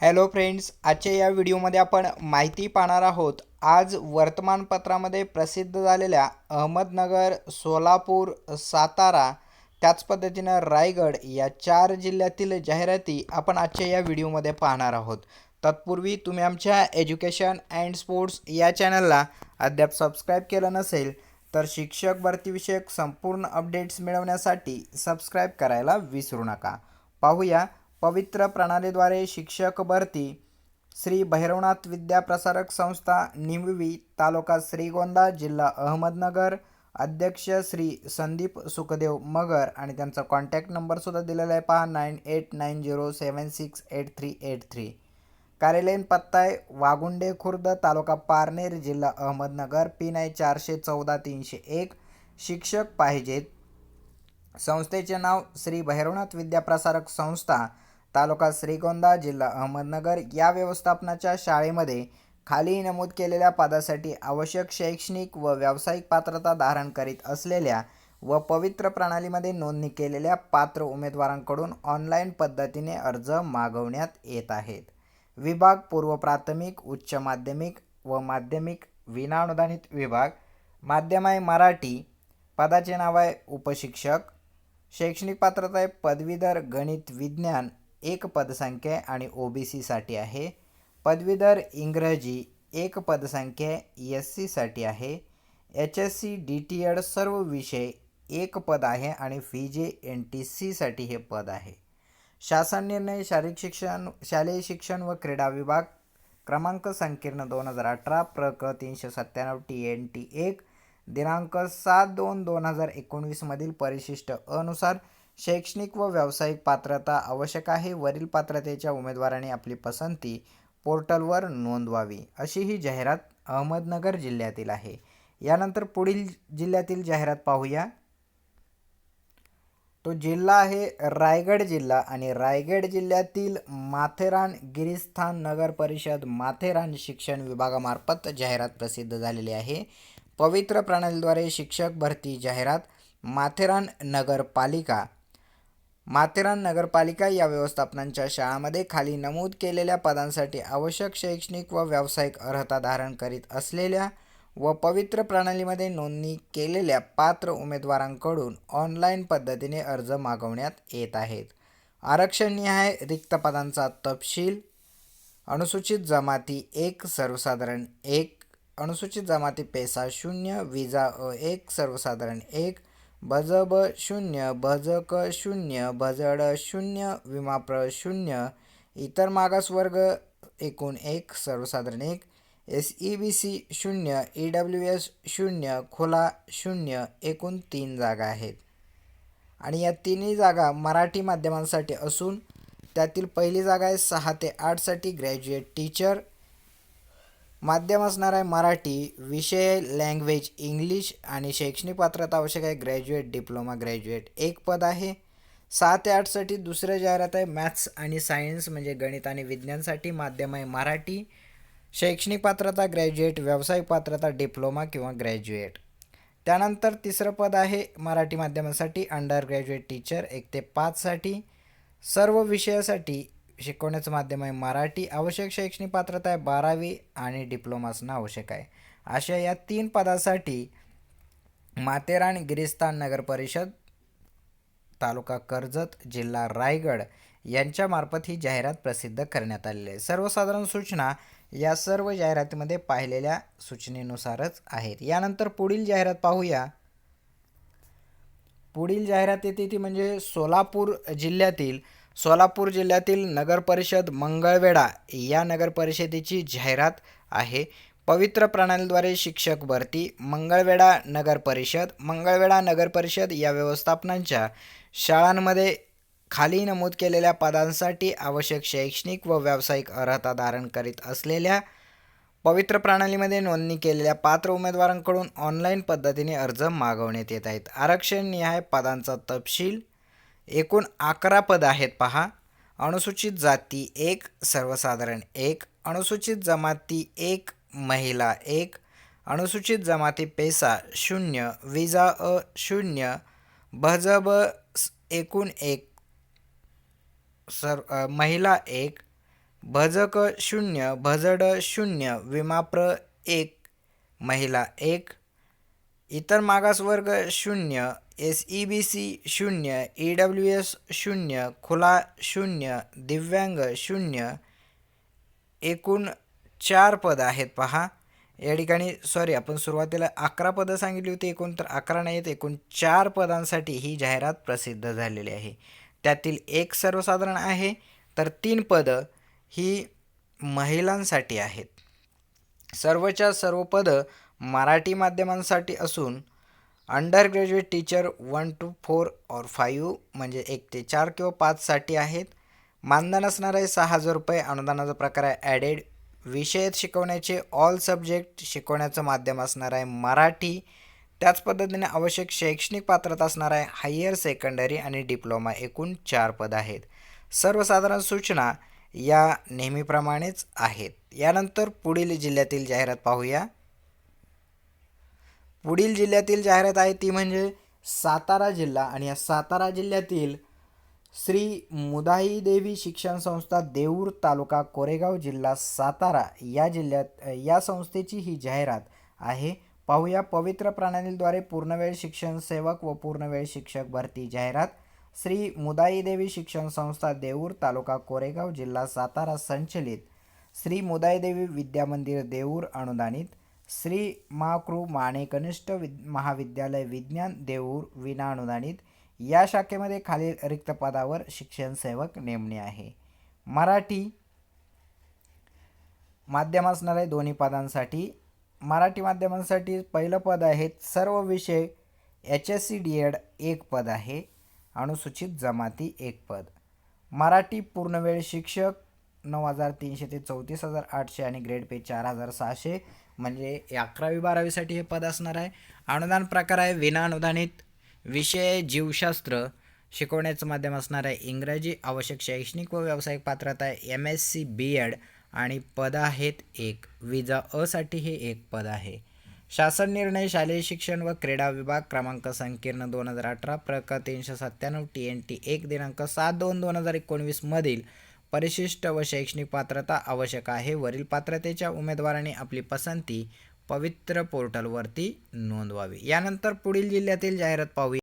Hello friends आजच्या या व्हिडिओमध्ये आपण माहिती पाहणार आहोत आज वर्तमानपत्रामध्ये प्रसिद्ध झालेल्या अहमदनगर सोलापूर सातारा त्याच पद्धतीनं रायगड या चार जिल्ह्यातील जाहिराती आपण आजच्या या व्हिडिओमध्ये पाहणार आहोत. तत्पूर्वी तुम्ही आमच्या एज्युकेशन अँड स्पोर्ट्स या चॅनलला अद्याप सबस्क्राईब केलं नसेल तर शिक्षक भरतीविषयक संपूर्ण अपडेट्स मिळवण्यासाठी सबस्क्राईब करायला विसरू नका. पाहूया पवित्र प्रणालीद्वारे शिक्षक भरती श्री भैरवनाथ विद्याप्रसारक संस्था निमवी तालुका श्रीगोंदा जिल्हा अहमदनगर अध्यक्ष श्री संदीप सुखदेव मगर आणि त्यांचा कॉन्टॅक्ट नंबरसुद्धा दिलेला आहे पहा nine eight nine zero seven six eight three eight three कार्यालयीन पत्ता आहे वागुंडे खुर्द तालुका पारनेर जिल्हा अहमदनगर पिन आहे चारशे चौदा तीनशे एक. शिक्षक पाहिजेत. संस्थेचे नाव श्री भैरवनाथ विद्याप्रसारक संस्था तालुका श्रीगोंदा जिल्हा अहमदनगर या व्यवस्थापनाच्या शाळेमध्ये खाली नमूद केलेल्या पदासाठी आवश्यक शैक्षणिक व व्यावसायिक पात्रता धारण करीत असलेल्या व पवित्र प्रणालीमध्ये नोंदणी केलेल्या पात्र उमेदवारांकडून ऑनलाईन पद्धतीने अर्ज मागवण्यात येत आहेत. विभाग पूर्व प्राथमिक उच्च माध्यमिक व माध्यमिक विनाअनुदानित विभाग माध्यम आहे मराठी पदाचे नाव आहे उपशिक्षक शैक्षणिक पात्रता आहे पदवीधर गणित विज्ञान एक पदसंख्या आहे आणि ओ बी सीसाठी आहे. पदवीधर इंग्रजी एक पदसंख्या एस सीसाठी आहे. H S C D T Ed सर्व विषय एक पद आहे आणि व्ही जे एन टी सीसाठी हे पद आहे. शासन निर्णय शारीरिक शिक्षण शालेय शिक्षण व क्रीडा विभाग क्रमांक संकीर्ण दोन हजार अठरा प्रक तीनशे सत्त्याण्णव टी एन टी एक दिनांक सात दोन दोन हजार एकोणवीसमधील परिशिष्ट अनुसार शैक्षणिक व व्यावसायिक पात्रता आवश्यक आहे. वरील पात्रतेच्या उमेदवाराने आपली पसंती पोर्टलवर नोंदवावी अशी ही जाहिरात अहमदनगर जिल्ह्यातील आहे. यानंतर पुढील जिल्ह्यातील जाहिरात पाहूया. तो जिल्हा आहे रायगड जिल्हा आणि रायगड जिल्ह्यातील माथेरान गिरीस्थान नगर परिषद माथेरान शिक्षण विभागामार्फत जाहिरात प्रसिद्ध झालेली आहे. पवित्र प्रणालीद्वारे शिक्षक भरती जाहिरात माथेरान नगरपालिका माथेरान नगरपालिका या व्यवस्थापनांच्या शाळांमध्ये खाली नमूद केलेल्या पदांसाठी आवश्यक शैक्षणिक व व्यावसायिक अर्हता धारण करीत असलेल्या व पवित्र प्रणालीमध्ये नोंदणी केलेल्या पात्र उमेदवारांकडून ऑनलाईन पद्धतीने अर्ज मागवण्यात येत आहेत. आरक्षणनिहाय रिक्त पदांचा तपशील अनुसूचित जमाती एक सर्वसाधारण एक अनुसूचित जमाती पेसा शून्य विजा अ एक सर्वसाधारण एक भजब शून्य भजक शून्य भजड शून्य विमाप्र शून्य इतर मागासवर्ग एकूण एक सर्वसाधारण एक एस ई बी सी शून्य ई डब्ल्यू एस शून्य खोला शून्य एकूण तीन जागा आहेत. आणि या तिन्ही जागा मराठी माध्यमांसाठी असून त्यातील पहिली जागा आहे सहा ते आठसाठी ग्रॅज्युएट टीचर माध्यम असणार आहे मराठी विषय लँग्वेज इंग्लिश आणि शैक्षणिक पात्रता आवश्यक आहे. ग्रॅज्युएट डिप्लोमा ग्रॅज्युएट एक पद आहे. सहा ते आठसाठी दुसरं जाहिरात आहे. मॅथ्स आणि सायन्स म्हणजे गणित आणि विज्ञानसाठी माध्यम आहे मराठी. शैक्षणिक पात्रता ग्रॅज्युएट व्यावसायिक पात्रता डिप्लोमा किंवा ग्रॅज्युएट त्यानंतर तिसरं पद आहे मराठी माध्यमासाठी. अंडर ग्रॅज्युएट टीचर एक ते पाचसाठी सर्व विषयासाठी शिकवण्याचं माध्यम आहे. मराठी आवश्यक शैक्षणिक पात्रता आहे. बारावी आणि डिप्लोमा असणं आवश्यक आहे. अशा या तीन पदासाठी माथेरान गिरिस्तान नगर परिषद तालुका कर्जत जिल्हा रायगड यांच्यामार्फत ही जाहिरात प्रसिद्ध करण्यात आलेली आहे. सर्वसाधारण सूचना या सर्व जाहिरातीमध्ये पाहिलेल्या सूचनेनुसारच आहेत. यानंतर पुढील जाहिरात पाहूया. पुढील जाहिरात येते ती म्हणजे सोलापूर जिल्ह्यातील सोलापूर जिल्ह्यातील नगरपरिषद मंगळवेढा या नगरपरिषदेची जाहिरात आहे. पवित्र प्रणालीद्वारे शिक्षक भरती मंगळवेढा नगरपरिषद मंगळवेढा नगरपरिषद या व्यवस्थापनांच्या शाळांमध्ये खाली नमूद केलेल्या पदांसाठी आवश्यक शैक्षणिक व व्यावसायिक अर्हता धारण करीत असलेल्या पवित्र प्रणालीमध्ये नोंदणी केलेल्या पात्र उमेदवारांकडून ऑनलाईन पद्धतीने अर्ज मागवण्यात येत आहेत. आरक्षण निहाय पदांचा तपशील एकूण अकरा पद आहेत पहा. अनुसूचित जाती एक सर्वसाधारण एक. अनुसूचित जमाती एक महिला एक. अनुसूचित जमाती पेसा शून्य विजा अ शून्य भजब एकूण एक. सर महिला एक. भजक शून्य भजड शून्य विमाप्र एक. महिला एक. इतर मागासवर्ग शून्य एस ई बी सी शून्य ई डब्ल्यू एस शून्य खुला शून्य दिव्यांग शून्य एकूण चार पदं आहेत पहा. या ठिकाणी सॉरी आपण सुरुवातीला अकरा पदं सांगितली होती एकूण तर अकरा नाही आहेत एकूण चार पदांसाठी ही जाहिरात प्रसिद्ध झालेली आहे. त्यातील एक सर्वसाधारण आहे तर तीन पदं ही महिलांसाठी आहेत. सर्वच्या सर्व पदं मराठी माध्यमांसाठी असून under graduate teacher one two four और फाईव्ह म्हणजे एक ते चार किंवा पाचसाठी आहेत. मानधन असणार आहे सहा हजार रुपये अनुदानाचा प्रकार आहे ॲडेड विषयात शिकवण्याचे ऑल सब्जेक्ट शिकवण्याचं माध्यम असणार आहे मराठी. त्याच पद्धतीने आवश्यक शैक्षणिक पात्रता असणार आहे हायर सेकंडरी आणि डिप्लोमा एकूण चार पद आहेत. सर्वसाधारण सूचना या नेहमीप्रमाणेच आहेत. यानंतर पुढील जिल्ह्यातील जाहिरात पाहूया. पुढील जिल्ह्यातील जाहिरात आहे ती म्हणजे सातारा जिल्हा. आणि या सातारा जिल्ह्यातील श्री मुदाई देवी शिक्षण संस्था देऊर तालुका कोरेगाव जिल्हा सातारा या जिल्ह्यात या संस्थेची ही जाहिरात आहे. पाहूया पवित्र प्रणालीद्वारे पूर्णवेळ शिक्षण सेवक व पूर्णवेळ शिक्षक भरती जाहिरात. श्री मुदाई देवी शिक्षण संस्था देऊर तालुका कोरेगाव जिल्हा सातारा संचलित. श्री मुदाई देवी विद्यामंदिर देऊर अनुदानित. श्री महाकृ माने कनिष्ठ विद महाविद्यालय विज्ञान देऊर विना अनुदानित या शाखेमध्ये खालील रिक्त पदावर शिक्षण सेवक नेमणे आहे मराठी माध्यम असणारे दोन्ही पदांसाठी मराठी माध्यमांसाठी पहिलं पद आहे सर्व विषय H S C D Ed एक पद आहे अनुसूचित जमाती एक पद मराठी पूर्णवेळ शिक्षक नऊ हजार तीनशे ते चौतीस हजार आठशे आणि ग्रेड पे चार हजार सहाशे म्हणजे अकरावी बारावीसाठी हे पद असणार आहे. अनुदान प्रकार आहे विना अनुदानित विषय जीवशास्त्र. शिकवण्याचं माध्यम असणार आहे इंग्रजी आवश्यक शैक्षणिक व व्यावसायिक पात्रता आहे. M S C B Ed आणि पद आहेत एक. विजा असाठी हे एक पद आहे. शासन निर्णय शालेय शिक्षण व क्रीडा विभाग क्रमांक संकीर्ण दोन हजार अठरा प्रक तीनशे सत्त्याण्णव टी एन टी एक दिनांक सात दोन दोन हजार एकोणवीसमधील परिशिष्ट व शैक्षणिक पात्रता आवश्यक आहे. वरील पात्रतेच्या उमेदवारांनी आपली पसंती पवित्र पोर्टलवरती नोंदवावी. यानंतर पुढील जिल्ह्यातील जाहिरात पाहूया.